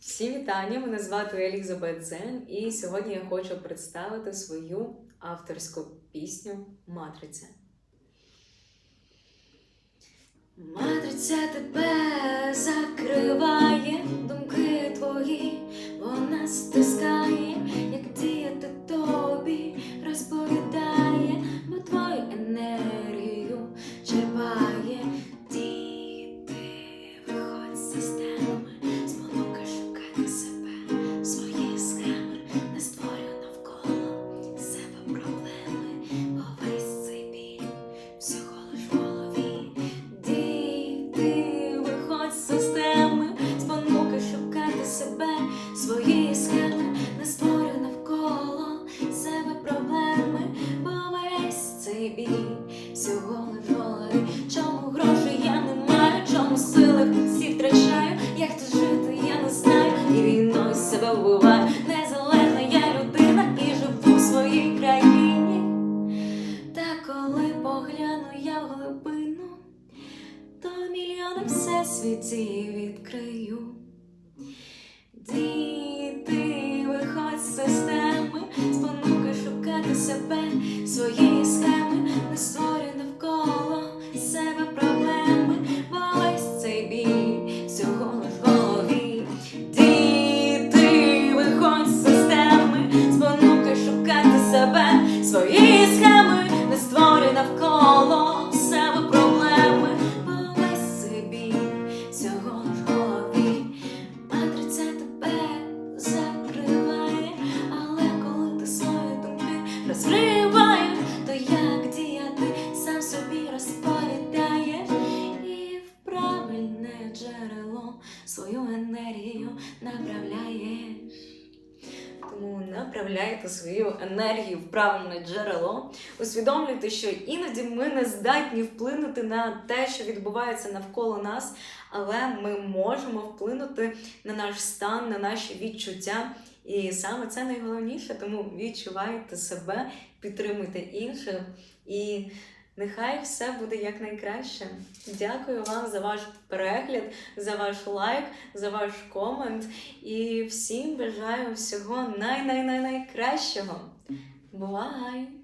Всі вітання! Мене звати Елізабет Зен, і сьогодні я хочу представити свою авторську пісню Матриця. Матриця тебе закриває, війною. Незалежна я людина і живу в своїй країні. Та коли погляну я в глибину, то мільйони всесвіті відкрию. Навколо себе проблеми, бо весь цей біль всього лиш голові. Матриця тебе закриває, але коли ти свої думки розриваєш, то як діяти сам собі розповідаєш і в правильне джерело свою енергію направляєш. Тому направляйте свою енергію в правильне джерело. Усвідомлюйте, що іноді ми не здатні вплинути на те, що відбувається навколо нас, але ми можемо вплинути на наш стан, на наші відчуття. І саме це найголовніше, тому відчувайте себе, підтримуйте інших і нехай все буде якнайкраще. Дякую вам за ваш перегляд, за ваш лайк, за ваш комент. І всім бажаю всього най-най-най-найкращого. Бувай!